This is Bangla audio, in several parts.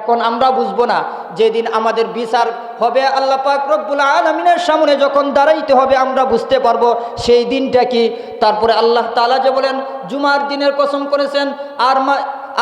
এখন আমরা বুঝব না, যেদিন আমাদের বিচার হবে আল্লাহ পাক রব্বুল আলমিনের সামনে যখন দাঁড়াইতে হবে, আমরা বুঝতে পারব সেই দিনটা কি। তারপরে আল্লাহ তালা যে বলেন, জুমার দিনের কসম করেছেন, আর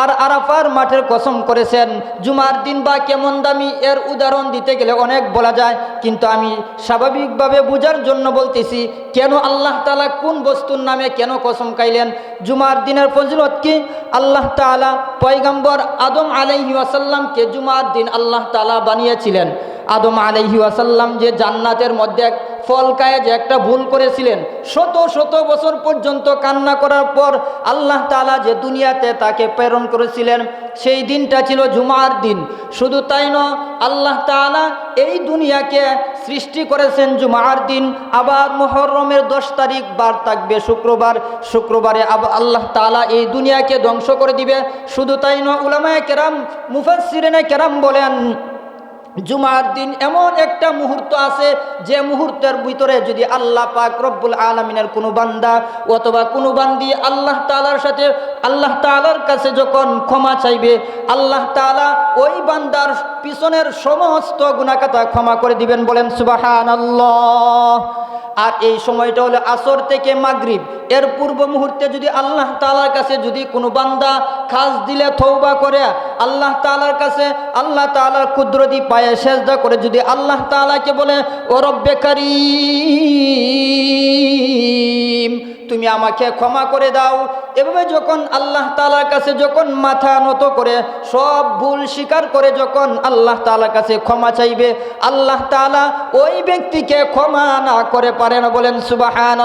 আর আরাফার মাঠের কসম করেছেন, জুমার দিন বা কেমন দামি এর উদাহরণ দিতে গেলে অনেক বলা যায়, কিন্তু আমি স্বাভাবিকভাবে বোঝার জন্য বলতেছি, কেন আল্লাহ তালা কোন বস্তুর নামে কেন কসম খাইলেন? জুমার দিনের ফজিলত কি? আল্লাহ তালা পয়গম্বর আদম আলাইহি ওয়াসাল্লামকে জুমার দিন আল্লাহ তালা বানিয়েছিলেন। আদম আলাইহি ওয়াসাল্লাম যে জান্নাতের মধ্যে ফল যে একটা ভুল করেছিলেন। শত শত বছর পর্যন্ত কান্না করার পর আল্লাহ তালা যে দুনিয়াতে তাকে প্রেরণ করেছিলেন, সেই দিনটা ছিল জুমার দিন। শুধু তাই নয়, আল্লাহ তালা এই দুনিয়াকে সৃষ্টি করেছেন জুমার দিন। আবার মোহরমের দশ তারিখ বার থাকবে শুক্রবার। শুক্রবারে আল্লাহ তালা এই দুনিয়াকে ধ্বংস করে দিবে। শুধু তাই নয়, উলামায় কেরাম মুফাসিরেনে কেরাম বলেন জুমার দিন এমন একটা মুহূর্ত আছে যে মুহূর্তের ভিতরে যদি আল্লাহ পাক রব্বুল আলমিনের কোনো বান্দা অথবা কোনো বান্দি আল্লাহ তালার সাথে, আল্লাহ তালার কাছে যখন ক্ষমা চাইবে, আল্লাহ তালা ওই বান্দার পিছনের সমস্ত গুণাকাতা ক্ষমা করে দিবেন বলেন সুবাহান আর এই সময়টা হলো আসর থেকে মাগরিব। এর পূর্ব মুহূর্তে যদি আল্লাহ তালার কাছে যদি কোনো বান্দা খাস দিলে থৌবা করে, আল্লাহ তালার কাছে, আল্লাহ তালার কুদরতি পায়ে সেজদা করে যদি আল্লাহ তালাকে বলে, ও রব্বে কারিম তুমি আমাকে ক্ষমা করে দাও। এভাবে যখন আল্লাহ তালার কাছে যখন মাথা নত করে, সব ভুল স্বীকার করে যখন আল্লাহ তালার কাছে ক্ষমা চাইবে, আল্লাহ তালা ওই ব্যক্তিকে ক্ষমা না করে পারে না বলেন সুবাহান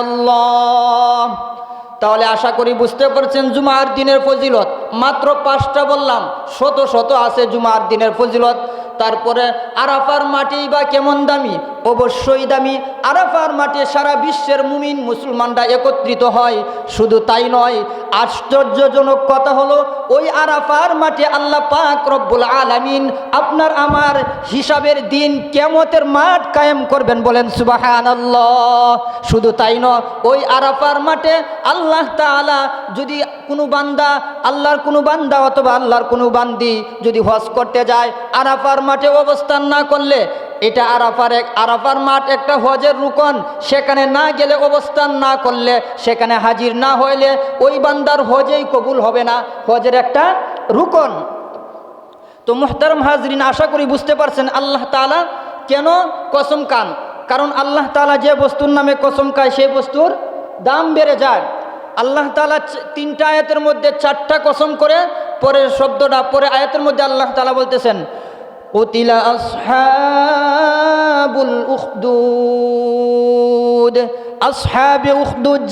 তাহলে আশা করি বুঝতে পারছেন জুমার দিনের ফজিলত। মাত্র পাঁচটা বললাম, শত শত আছে জুমার দিনের ফজিলত। তারপরে আরাফার মাটি বা কেমন দামি? অবশ্যই দামি। আরাফার মাঠে সারা বিশ্বের মুমিন মুসলমানরা একত্রিত হয়। শুধু তাই নয়, আশ্চর্যজনক কথা হলো, ওই আরাফার মাঠে আল্লাহ পাক রব্বুল আলামিন আপনার আমার হিসাবের দিন কেমতের মাঠ কায়েম করবেন বলেন সুবাহান শুধু তাই নয়, ওই আরাফার মাঠে আল্লাহ তাআলা যদি কোনো বান্দা, আল্লাহর কোনো বান্দা অথবা আল্লাহর কোনো বান্দি যদি হজ করতে যায়, আরাফার মাঠে অবস্থান না করলে এটা আরাফার এক, আরাফার মাঠ একটা হজের রুকন, সেখানে না গেলে অবস্থান না করলে, সেখানে হাজির না হইলে ওই বান্দার হজেই কবুল হবে না, হজের একটা রুকন। তো মুহতারম হাজরিন, আশা করি বুঝতে পারছেন আল্লাহ তালা কেন কসম কান কারণ আল্লাহ তালা যে বস্তুর নামে কসম খায়, সেই বস্তুর দাম বেড়ে যায়। আল্লাহ তালা তিনটা আয়াতের মধ্যে চারটা কসম করে, পরের শব্দটা পরে আয়াতের মধ্যে আল্লাহ তালা বলতেছেন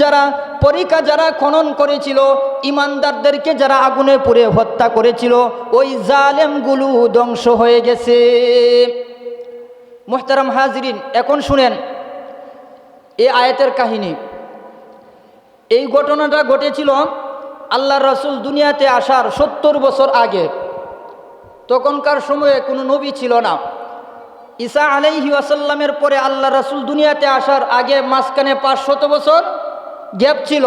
যারা পরীক্ষা যারা খনন করেছিল, ইমানদারদেরকে যারা আগুনে পুড়ে হত্যা করেছিল, ওই জালেমগুলো ধ্বংস হয়ে গেছে। মোহতারাম হাজরিন, এখন শুনেন এ আয়াতের কাহিনী। এই ঘটনাটা ঘটেছিল আল্লাহ রসুল দুনিয়াতে আসার সত্তর বছর আগে। তখনকার সময়ে কোনো নবী ছিল না। ঈসা আলাইহি আসাল্লামের পরে আল্লাহ রসুল দুনিয়াতে আসার আগে মাঝখানে পাঁচশত বছর গ্যাপ ছিল।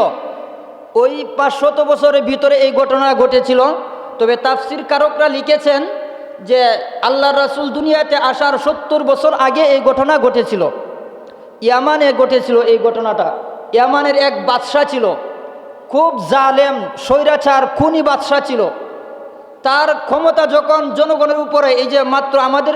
ওই পাঁচশত বছরের ভিতরে এই ঘটনা ঘটেছিল। তবে তাফসির কারকরা লিখেছেন যে আল্লাহ রসুল দুনিয়াতে আসার সত্তর বছর আগে এই ঘটনা ঘটেছিল। ইয়ামানে ঘটেছিল এই ঘটনাটা। ইয়ামানের এক বাদশাহ ছিল। খুব জালেম, স্বৈরাচার, খুনি বাদশাহ ছিল। তার ক্ষমতা যখন জনগণের উপরে, এই যে মাত্র আমাদের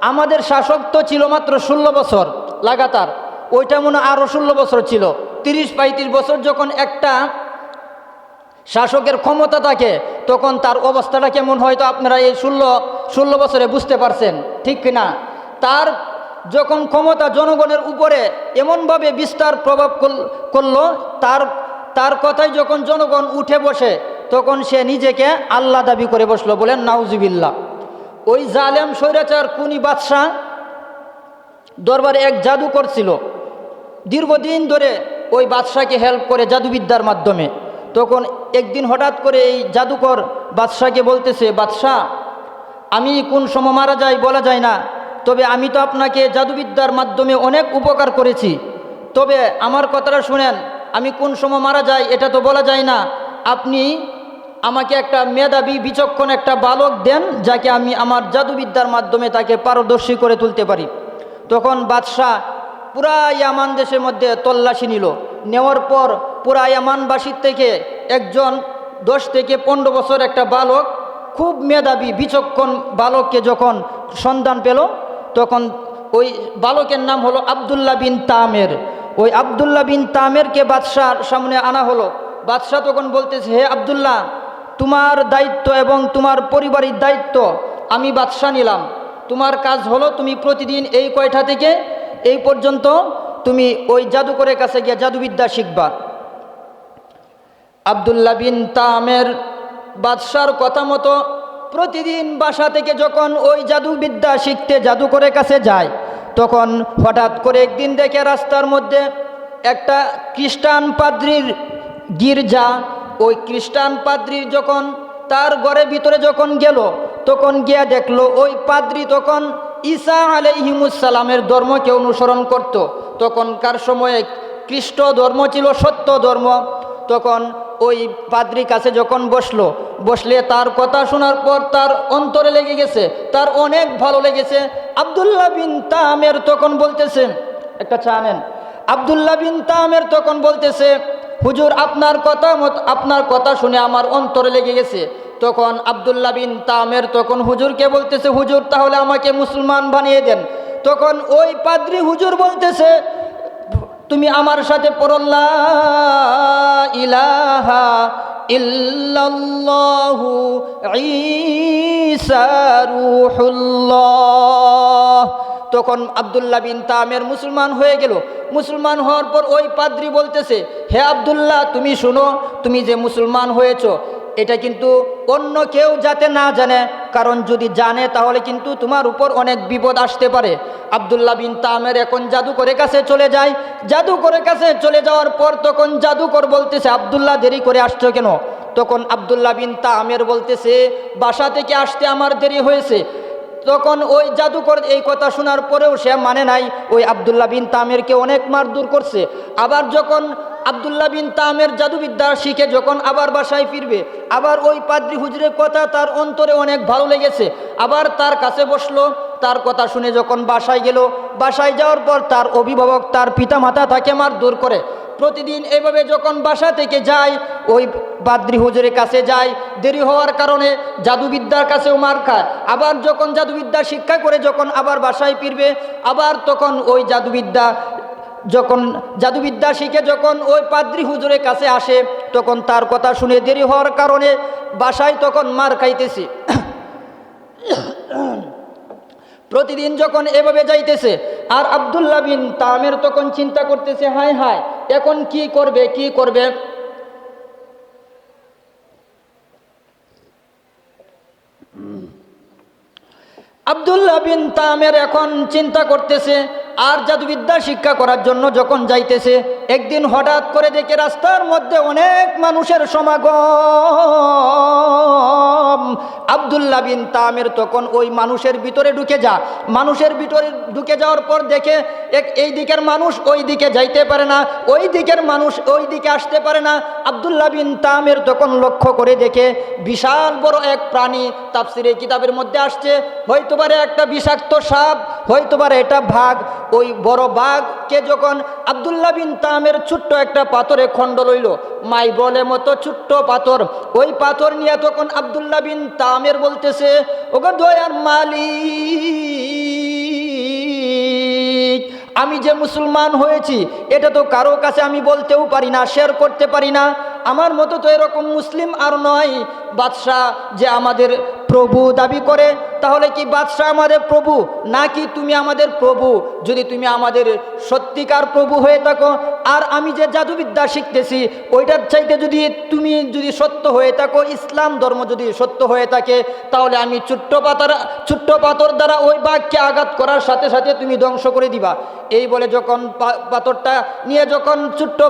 আমাদের শাসক তো ছিল মাত্র ষোলো বছর লাগাতার, ওইটা মনে আরও ষোলো বছর ছিল। তিরিশ পঁয়ত্রিশ বছর যখন একটা শাসকের ক্ষমতা থাকে, তখন তার অবস্থাটা কেমন হয়তো আপনারা এই ষোলো ষোলো বছরে বুঝতে পারছেন, ঠিক কিনা তার যখন ক্ষমতা জনগণের উপরে এমনভাবে বিস্তার প্রভাব করল- তার তার কথায় যখন জনগণ উঠে বসে তখন সে নিজেকে আল্লাহ দাবি করে বসল, বলেন নাউজিবিল্লা ওই জালেম, স্বৈরাচার কুনি বাদশাহ দরবারে এক জাদু করছিল। দীর্ঘদিন ধরে ওই বাদশাকে হেল্প করে জাদুবিদ্যার মাধ্যমে। তখন একদিন হঠাৎ করে এই জাদুকর বাদশাকে বলতেছে, বাদশাহ, আমি কোন সময় মারা যাই বলা যায় না, তবে আমি তো আপনাকে জাদুবিদ্যার মাধ্যমে অনেক উপকার করেছি। তবে আমার কথাটা শুনেন, আমি কোন সময় মারা যাই এটা তো বলা যায় না। আপনি আমাকে একটা মেধাবী, বিচক্ষণ একটা বালক দেন, যাকে আমি আমার জাদুবিদ্যার মাধ্যমে তাকে পারদর্শী করে তুলতে পারি। তখন বাদশাহ পুরা ইয়ামান দেশের মধ্যে তল্লাশি নিল। নেওয়ার পর পুরা ইয়ামানবাসীর থেকে একজন দশ থেকে পনেরো বছর একটা বালক, খুব মেধাবী, বিচক্ষণ বালককে যখন সন্ধান পেল, তখন ওই বালকের নাম হলো আবদুল্লাহ বিন তামের। ওই আবদুল্লাহ বিন তামেরকে বাদশার সামনে আনা হলো। বাদশাহ তখন বলতেছে, হে আবদুল্লাহ তোমার দায়িত্ব এবং তোমার পরিবারের দায়িত্ব আমি বাদশাহ নিলাম। তোমার কাজ হলো তুমি প্রতিদিন এই কয়টা থেকে এই পর্যন্ত তুমি ওই জাদুকরের কাছে গিয়ে জাদুবিদ্যা শিখবা। আবদুল্লাহ বিন তামের বাদশার কথা মতো প্রতিদিন বাসা থেকে যখন ওই জাদুবিদ্যা শিখতে জাদুকরের কাছে যায়, তখন হঠাৎ করে একদিন দেখে রাস্তার মধ্যে একটা খ্রিস্টান পাদ্রির গির্জা ওই খ্রিস্টান পাদ্রির যখন তার ঘরের ভিতরে যখন গেল, তখন গিয়া দেখল ওই পাদ্রি তখন ঈসা আলাইহিমুসালামের ধর্মকে অনুসরণ করত। তখনকার সময়ে খ্রিস্ট ধর্ম ছিল সত্য ধর্ম। তখন ওই পাদ্রি কাছে যখন বসল, বসলে তার কথা শোনার পর তার অন্তরে লেগে গেছে, তার অনেক ভালো লেগেছে। আবদুল্লাহ বিন তামের তখন বলতেছে, একটা চা নেন। আবদুল্লাহ বিন তামের তখন বলতেছে হুজুর, আপনার কথা মত, আপনার কথা শুনে আমার অন্তরে লেগে গেছে। তখন আবদুল্লাহ বিন তামের তখন হুজুরকে বলতেছে, হুজুর, তাহলে আমাকে মুসলমান বানিয়ে দেন। তখন ওই পাদ্রি হুজুর বলতেছে, তুমি আমার সাথে পড়ল্লা ইলাহা ইল্লাল্লাহু তখন আবদুল্লাহ বিন তামের মুসলমান হয়ে গেল। মুসলমান হওয়ার পর ওই পাদ্রি বলতেছে, হে আবদুল্লাহ, তুমি শুনো, তুমি যে মুসলমান হয়েছ, এটা কিন্তু অন্য কেউ যাতে না জানে। কারণ যদি জানে, তাহলে কিন্তু তোমার উপর অনেক বিপদ আসতে পারে। আবদুল্লাহ বিন তামের এখন জাদুকরের কাছে চলে যায়। জাদুকরের কাছে চলে যাওয়ার পর তখন জাদুকর বলতেছে, আবদুল্লাহ, দেরি করে আসছো কেন? তখন আবদুল্লাহ বিন তামের বলতেছে, বাসা থেকে আসতে আমার দেরি হয়েছে। তখন ওই জাদুকর এই কথা শোনার পরেও সে মানে নাই, ওই আবদুল্লাহ বিন তামেরকে অনেক মারধর করছে। আবার যখন আবদুল্লাহ বিন তামের জাদুবিদ্যা শিখে যখন আবার বাসায় ফিরবে, আবার ওই পাদ্রি হুজুরের কথা তার অন্তরে অনেক ভালো লেগেছে। আবার তার কাছে বসল, তার কথা শুনে যখন বাসায় গেল, বাসায় যাওয়ার পর তার অভিভাবক তার পিতামাতা তাকে মারধর করে। প্রতিদিন এভাবে যখন বাসা থেকে যায়, ওই বাদ্রি হুজুরের কাছে যায়, দেরি হওয়ার কারণে জাদুবিদ্যার কাছেও মার খায়। আবার যখন জাদুবিদ্যা শিক্ষা করে যখন আবার বাসায় ফিরবে, আবার তখন ওই জাদুবিদ্যা যখন জাদুবিদ্যা শিখে যখন ওই পাদ্রি হুজুরের কাছে আসে, তখন তার কথা শুনে দেরি হওয়ার কারণে বাসায় তখন মার খাইতেছে। প্রতিদিন যখন এভাবে যাইতেছে, আর আবদুল্লাহ বিন তামের তখন চিন্তা করতেছে, হায় হায় এখন কি করবে কি করবে? আবদুল্লাহ বিন তামের এখন চিন্তা করতেছে, আর জাদুবিদ্যা শিক্ষা করার জন্য যখন যাইতেছে, একদিন হঠাৎ করে দেখে রাস্তার মধ্যে অনেক মানুষের সমাগম। আবদুল্লাহ বিন তামের তখন ওই মানুষের ভিতরে ঢুকে যা। মানুষের ভিতরে ঢুকে যাওয়ার পর দেখে এক এই দিকের মানুষ ওই দিকে যাইতে পারে না, ওই দিকের মানুষ ওই দিকে আসতে পারে না। আবদুল্লাহ বিন তামের তখন লক্ষ্য করে দেখে বিশাল বড় এক প্রাণী তাফসিরে কিতাবের মধ্যে আসছে। হয়তো পারে একটা বিষাক্ত সাপ হয়তো পারে এটা ভাগ। ওই বড় বাঘকে যখন আবদুল্লাহ বিন তামের ছোট্ট একটা পাথরে খণ্ড লইল, মাই বলে মতো ছোট্ট পাথর। ওই পাথর নিয়ে তখন আবদুল্লাহ বিন তামের বলতেছে, ওগো দয়ার মালিক, আমি যে মুসলমান হয়েছি, এটা তো কারও কাছে আমি বলতেও পারি না শেয়ার করতে পারি না। আমার মতো তো এরকম মুসলিম আর নয়। বাদশাহ যে আমাদের প্রভু দাবি করে তাহলে কি বাদশাহ আমাদের প্রভু? নাকি তুমি আমাদের প্রভু? যদি তুমি আমাদের সত্যিকার প্রভু হয়ে থাকো, আর আমি যে জাদুবিদ্যা শিখতেছি, ওইটার চাইতে যদি তুমি যদি সত্য হয়ে থাকো, ইসলাম ধর্ম যদি সত্য হয়ে থাকে, তাহলে আমি ছোট্ট পাতার, ছোট্ট পাথর দ্বারা ওই বাঘকে আঘাত করার সাথে সাথে তুমি ধ্বংস করে দিবা। এই বলে যখন পাথরটা নিয়ে যখন ছোট্ট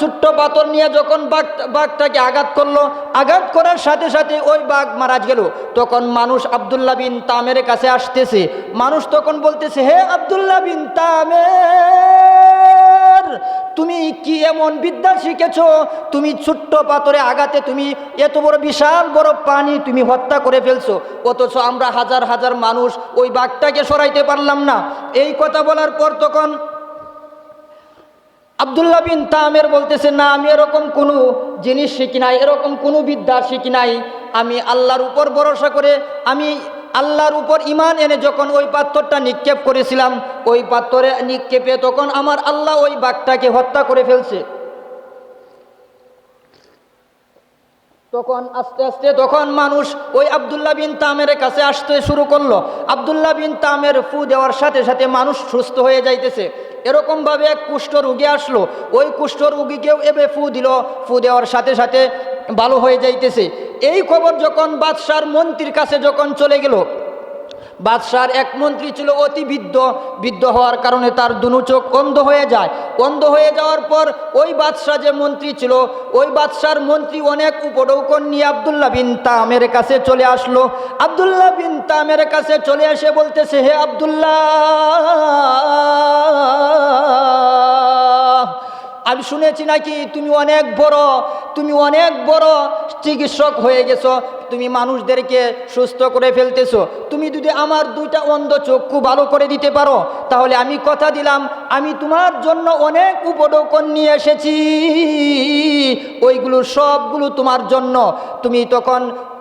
ছোট্ট পাথর নিয়ে যখন বাঘ, বাঘটাকে আঘাত করল, আঘাত করার সাথে সাথে ওই বাঘ মারা গেল। তখন মানুষ আবদুল্লাহ বিন তামের কাছে আসতেছে। মানুষ তখন বলতেছে, হে আবদুল্লাহ বিন তামের, তুমি কি এমন বিদ্যা শিখেছ? তুমি ছোট্ট পাথরে আগাতে তুমি এত বড় বিশাল বড় পানি তুমি হত্যা করে ফেলছো। অথচ আমরা হাজার হাজার মানুষ ওই বাঘটাকে সরাইতে পারলাম না। এই কথা বলার পর তখন আবদুল্লাহ বিন তামের বলতেছে, না, আমি এরকম কোনো জিনিস শিখি নাই, এরকম কোনো বিদ্যা শিখি নাই। আমি আল্লাহর উপর ভরসা করে আমি আল্লাহর উপর ইমান এনে যখন ওই পাথরটা নিক্ষেপ করেছিলাম, ওই পাথরে নিক্ষেপে তখন আমার আল্লাহ ওই বাঘটাকে হত্যা করে ফেলছে। তখন আস্তে আস্তে তখন মানুষ ওই আবদুল্লাহ বিন তামের কাছে আসতে শুরু করল। আবদুল্লাহ বিন তামের ফু দেওয়ার সাথে সাথে মানুষ সুস্থ হয়ে যাইতেছে। এরকমভাবে এক কুষ্ঠ রুগী আসলো। ওই কুষ্ঠ রুগীকেও এবে ফু দিল। ফু দেওয়ার সাথে সাথে ভালো হয়ে যাইতেছে। এই খবর যখন বাদশার মন্ত্রীর কাছে যখন চলে গেল, বাদশার এক মন্ত্রী ছিল অতি বৃদ্ধ বৃদ্ধ হওয়ার কারণে তার দুনু চোখ অন্ধ হয়ে যায়। অন্ধ হয়ে যাওয়ার পর ওই বাদশাহ যে মন্ত্রী ছিল, ওই বাদশার মন্ত্রী অনেক উপডৌকন নিয়ে আবদুল্লাহ বিন তামের কাছে চলে আসলো। আবদুল্লাহ বিন তামের কাছে চলে এসে বলতেছে, হে আবদুল্লাহ! আমি শুনেছি নাকি তুমি অনেক বড়, তুমি অনেক বড় চিকিৎসক হয়ে গেছো, তুমি মানুষদেরকে সুস্থ করে ফেলতেছো। তুমি যদি আমার দুইটা অন্ধ চক্ষু ভালো করে দিতে পারো, তাহলে আমি কথা দিলাম, আমি তোমার জন্য অনেক উপডৌকন নিয়ে এসেছি। ওইগুলো সবগুলো তোমার জন্য। তুমি তখন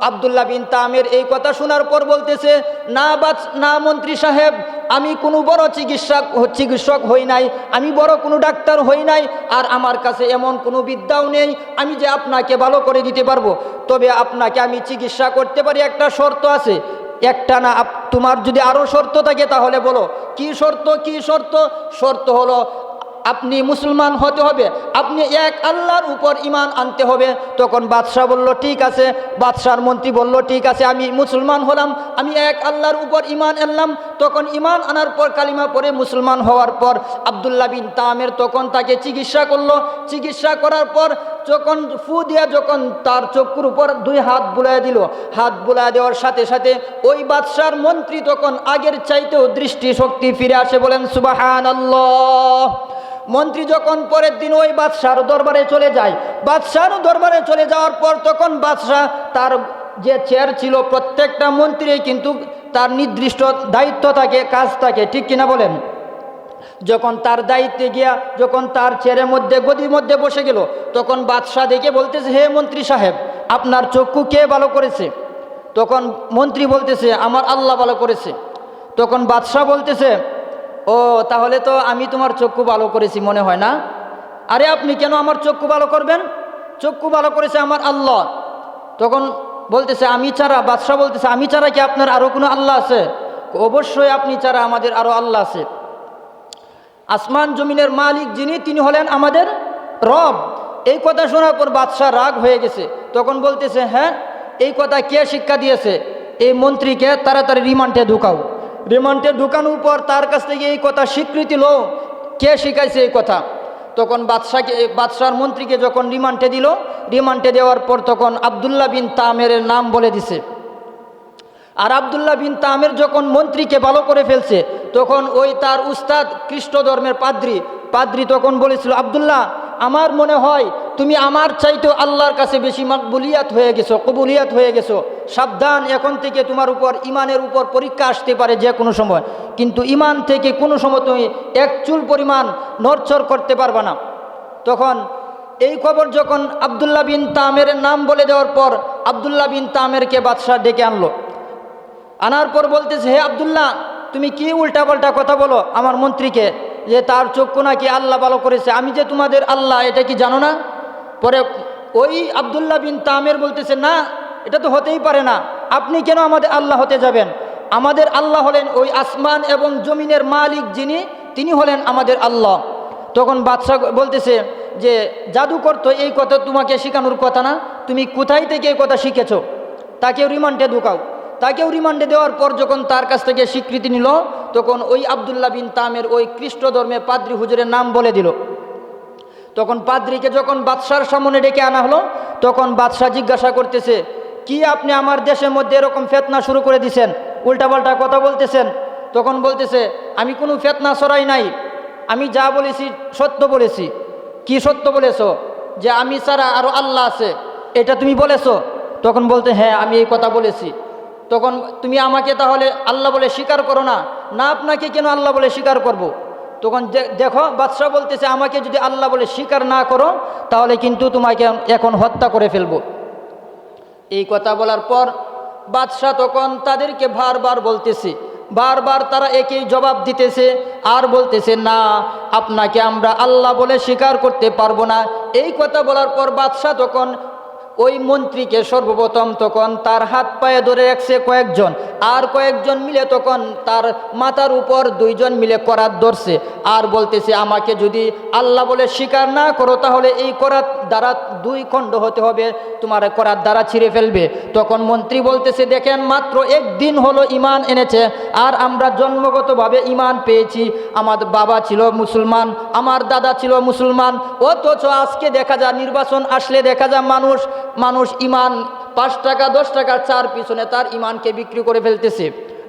আবদুল্লাহ বিন তামের এই কথা শোনার পর বলতেছে, না বাচ, না মন্ত্রী সাহেব আমি কোনো বড় চিকিৎসক চিকিৎসক হই নাই, আমি বড় কোনো ডাক্তার হই নাই, আর আমার কাছে এমন কোনো বিদ্যাও নেই, আমি যে আপনাকে ভালো করে দিতে পারব। তবে আপনাকে আমি চিকিৎসা করতে পারি, একটা শর্ত আছে। একটা না তোমার যদি আরও শর্ত থাকে তাহলে বলো। কি শর্ত কি শর্ত? শর্ত হলো আপনি মুসলমান হতে হবে, আপনি এক আল্লাহর উপর ইমান আনতে হবে। তখন বাদশাহ বলল, ঠিক আছে। বাদশার মন্ত্রী বলল, ঠিক আছে, আমি মুসলমান হলাম, আমি এক আল্লাহর উপর ইমান আনলাম। তখন ইমান আনার পর কালিমা পরে মুসলমান হওয়ার পর আবদুল্লাহ বিন তামের তখন তাকে চিকিৎসা করল। চিকিৎসা করার পর যখন ফু দিয়া যখন তার চক্ষুর উপর দুই হাত বুলাই দিল, হাত বুলাই দেওয়ার সাথে সাথে ওই বাদশার মন্ত্রী তখন আগের চাইতেও দৃষ্টি শক্তি ফিরে আসে বলেন সুবাহান আল্লাহ মন্ত্রী যখন পরের দিন ওই বাদশার দরবারে চলে যায়, বাদশার দরবারে চলে যাওয়ার পর তখন বাদশাহ তার যে চেয়ার ছিল, প্রত্যেকটা মন্ত্রী কিন্তু তার নির্দিষ্ট দায়িত্ব থাকে, কাজ থাকে, ঠিক কিনা বলেন? যখন তার দায়িত্বে গিয়া, যখন তার চেয়ারের মধ্যে, গদির মধ্যে বসে গেল, তখন বাদশাহ দেখে বলতেছে, হে মন্ত্রী সাহেব, আপনার চক্ষু কে ভালো করেছে? তখন মন্ত্রী বলতেছে, আমার আল্লাহ ভালো করেছে। তখন বাদশাহ বলতেছে ও, তাহলে তো আমি তোমার চক্ষু ভালো করেছি মনে হয় না? আরে আপনি কেন আমার চক্ষু ভালো করবেন? চক্ষু ভালো করেছে আমার আল্লাহ। তখন বলতেছে, আমি ছাড়া? বাদশাহ বলতেছে, আমি ছাড়া কি আপনার আরও কোনো আল্লাহ আছে? অবশ্যই আপনি ছাড়া আমাদের আরও আল্লাহ আছে। আসমান জমিনের মালিক যিনি, তিনি হলেন আমাদের রব। এই কথা শোনার পর বাদশাহ রাগ হয়ে গেছে। তখন বলতেছে হ্যাঁ এই কথা কে শিক্ষা দিয়েছে? এই মন্ত্রীকে তাড়াতাড়ি রিমান্ডে ঢুকাও। রিমান্ডে ঢুকানোর পর তার কাছ থেকে এই কথা স্বীকৃতি লো। কে শিখাইছে এই কথা? তখন বাদশাকে, বাদশার মন্ত্রীকে যখন রিমান্ডে দিল, রিমান্ডে দেওয়ার পর তখন আবদুল্লাহ বিন তামের নাম বলে দিছে। আর আবদুল্লাহ বিন তামের যখন মন্ত্রীকে ভালো করে ফেলছে, তখন ওই তার উস্তাদ খ্রিস্ট ধর্মের পাদ্রি পাদ্রি তখন বলেছিল, আবদুল্লাহ আমার মনে হয় তুমি আমার চাইতেও আল্লাহর কাছে বেশি মাকবুলিয়াত হয়ে গেছো, কবুলিয়াত হয়ে গেছো। সাবধান, এখন থেকে তোমার উপর, ইমানের উপর পরীক্ষা আসতে পারে যে কোনো সময়। কিন্তু ইমান থেকে কোনো সময় তুমি এক চুল পরিমাণ নড়চড় করতে পারবে না। তখন এই খবর যখন আবদুল্লাহ বিন তামের নাম বলে দেওয়ার পর আবদুল্লাহ বিন তামেরকে বাদশাহ ডেকে আনলো। আনার পর বলতেছে, হে আবদুল্লাহ, তুমি কি উল্টাপাল্টা কথা বলো আমার মন্ত্রীকে? যে তার চক্ষু নাকি আল্লাহ ভালো করেছে। আমি যে তোমাদের আল্লাহ, এটা কি জানো না? পরে ওই আবদুল্লাহ বিন তামের বলতেছে, না, এটা তো হতেই পারে না। আপনি কেন আমাদের আল্লাহ হতে যাবেন? আমাদের আল্লাহ হলেন ওই আসমান এবং জমিনের মালিক যিনি, তিনি হলেন আমাদের আল্লাহ। তখন বাদশাহ বলতেছে যে, জাদুকর তো এই কথা তোমাকে শেখানোর কথা না। তুমি কোথায় থেকে এই কথা শিখেছো? তাকেও রিমান্ডে ঢুকাও। তাকেও রিমান্ডে দেওয়ার পর যখন তার কাছ থেকে স্বীকৃতি নিল তখন ওই আবদুল্লাহ বিন তামের ওই খ্রিস্ট ধর্মে পাদ্রী হুজুরের নাম বলে দিল। তখন পাদ্রীকে যখন বাদশার সামনে ডেকে আনা হলো, তখন বাদশাহ জিজ্ঞাসা করতেছে, কি আপনি আমার দেশের মধ্যে এরকম ফেতনা শুরু করে দিছেন? উল্টাপাল্টা কথা বলতেছেন? তখন বলতেছে, আমি কোনো ফেতনা সরাই নাই। আমি যা বলেছি সত্য বলেছি। কি সত্য বলেছ? যে আমি ছাড়া আরও আল্লাহ আছে। এটা তুমি বলেছ? তখন বলতে হ্যাঁ আমি এই কথা বলেছি। তখন তুমি আমাকে তাহলে আল্লাহ বলে স্বীকার করো না। না আপনাকে কেন আল্লাহ বলে স্বীকার করব। তখন দেখো, বাদশাহ বলতেছে, আমাকে যদি আল্লাহ বলে স্বীকার না করো, তাহলে কিন্তু তোমাকে এখন হত্যা করে ফেলব এই কথা বলার পর বাদশাহ তখন তাদেরকে বারবার বলতেছে, বারবার তারা একেই জবাব দিতেছে আর বলতেছে, না, আপনাকে আমরা আল্লাহ বলে স্বীকার করতে পারব না এই কথা বলার পর বাদশাহ তখন ওই মন্ত্রীকে সর্বপ্রথম তখন তার হাত পায়ে ধরে রাখছে কয়েকজন। আর কয়েকজন মিলে তখন তার মাথার উপর দুইজন মিলে করাত ধরছে। আর বলতেছে, আমাকে যদি আল্লাহ বলে স্বীকার না করো, তাহলে এই করাত দ্বারা দুই খণ্ড হতে হবে, তোমার করার দ্বারা ছিঁড়ে ফেলবে। তখন মন্ত্রী বলতেছে, দেখেন, মাত্র একদিন হলো ইমান এনেছে, আর আমরা জন্মগতভাবে ইমান পেয়েছি। আমাদের বাবা ছিল মুসলমান, আমার দাদা ছিল মুসলমান, অথচ আজকে দেখা যায়, নির্বাচন আসলে দেখা যায় মানুষ মানুষ ইমান পাঁচ টাকা, দশ টাকার চার পিছনে তার ইমানকে বিক্রি করে ফেলতেছে।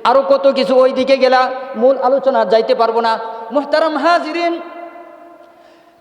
আরও কত কিছু ওই দিকে গেলা, মূল আলোচনা, যাইতে পারব না। মুহতারাম হাজিরিন,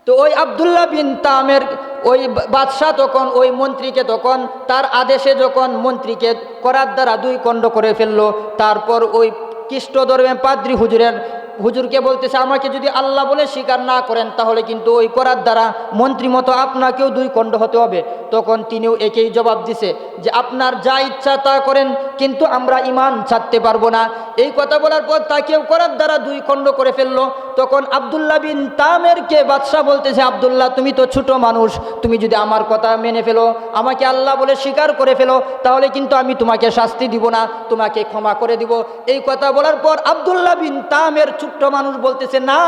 তো ওই আবদুল্লাহ বিন তামের ওই বাদশাহ তখন ওই মন্ত্রীকে তখন, তার আদেশে যখন মন্ত্রীকে করার দ্বারা দুই খণ্ড করে ফেলল, তারপর ওই খ্রিস্ট ধর্মে পাদ্রি হুজুরের হুজুরকে বলতেছে, আমাকে যদি আল্লাহ বলে স্বীকার না করেন, তাহলে কিন্তু ওই করার দ্বারা মন্ত্রী মতো আপনাকেও দুই খণ্ড হতে হবে। তখন তিনিও একেই জবাব দিছে যে, আপনার যা ইচ্ছা তা করেন, কিন্তু আমরা ইমান ছাড়তে পারব না। এই কথা বলার পর তাকেও করার দ্বারা দুই খণ্ড করে ফেলল। তখন আবদুল্লাহ বিন তামেরকে বাদশাহ বলতেছে, আবদুল্লাহ, তুমি তো ছোট মানুষ, তুমি যদি আমার কথা মেনে ফেলো, আমাকে আল্লাহ বলে স্বীকার করে ফেলো, তাহলে কিন্তু আমি তোমাকে শাস্তি দিব না, তোমাকে ক্ষমা করে দিব। এই কথা বলার পর আবদুল্লাহ বিন তামের ছোট্ট মানুষ বলতেছে না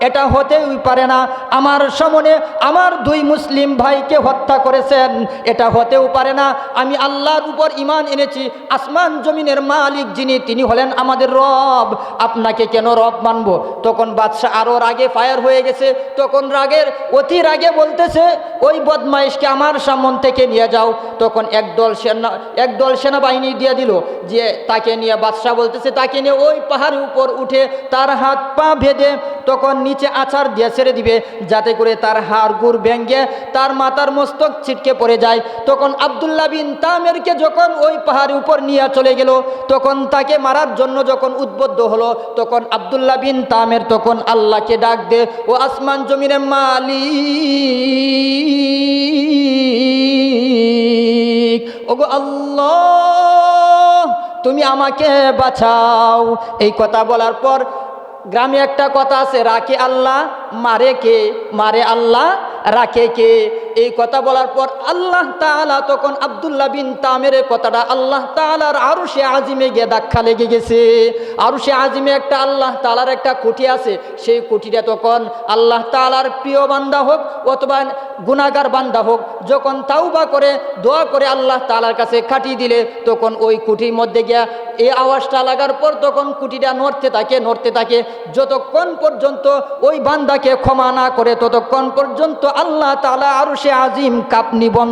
এটা হতেই পারে না। আমার সামনে আমার দুই মুসলিম ভাইকে হত্যা করেছেন। এটা হতেও পারে না। আমি আল্লাহর উপর ইমান এনেছি। আসমান জমিনের মালিক যিনি, তিনি হলেন আমাদের রব। আপনাকে কেন রব মানব? তখন বাদশাহ আরও রাগে ফায়ার হয়ে গেছে। তখন রাগের অতি রাগে বলতেছে, ওই বদমাইশকে আমার সামন থেকে নিয়ে যাও। তখন একদল সেনা, একদল সেনাবাহিনী দিয়ে দিল যে, তাকে নিয়ে বাদশাহ বলতেছে, তাকে নিয়ে ওই পাহাড়ের উপর উঠে তার হাত পা ভেদে তখন নিচে আছাড় দিয়ে ছেড়ে দিবে, যাতে করে তার হাড় গুড় ভেঙ্গে তার মাথার মস্তক ছিটকে পড়ে যায়। তখন আবদুল্লাহ বিন তামেরকে যখন ওই পাহাড়ের উপর নিয়ে চলে গেল, তখন তাকে মারার জন্য যখন উদ্বুদ্ধ হলো, তখন আবদুল্লাহ বিন তামের তখন আল্লাহকে ডাক দে, ও আসমান জমিনে মালিক, ওগো আল্লাহ, তুমি আমাকে বাঁচাও। এই কথা বলার পর গ্রামে একটা কথা আছে রাখে আল্লাহ মারে কে? মারে আল্লাহ রাখে কে? এই কথা বলার পর আল্লাহ তাআলা তখন আবদুল্লাহ বিন তামের কথাটা আল্লাহ তাআলার আরও সে আজিমে গিয়ে ধাক্কা লেগে গেছে। আরও সে আজিমে একটা আল্লাহ তাআলার একটা কুঠি আছে। সেই কুঠিটা তখন আল্লাহ তাআলার প্রিয় বান্দা হোক অথবা গুণাগার বান্দা হোক, যখন তাওবা করে, দোয়া করে আল্লাহ তালার কাছে কাটিয়ে দিলে, তখন ওই কুঠির মধ্যে গিয়া এই আওয়াজটা লাগার পর তখন কুটিটা নড়তে থাকে নড়তে থাকে। যতক্ষণ পর্যন্ত ওই বান্দাকে ক্ষমা না করে, ততক্ষণ পর্যন্ত আল্লাহ তালা আরও সে আজিম কাপনি বন্ধ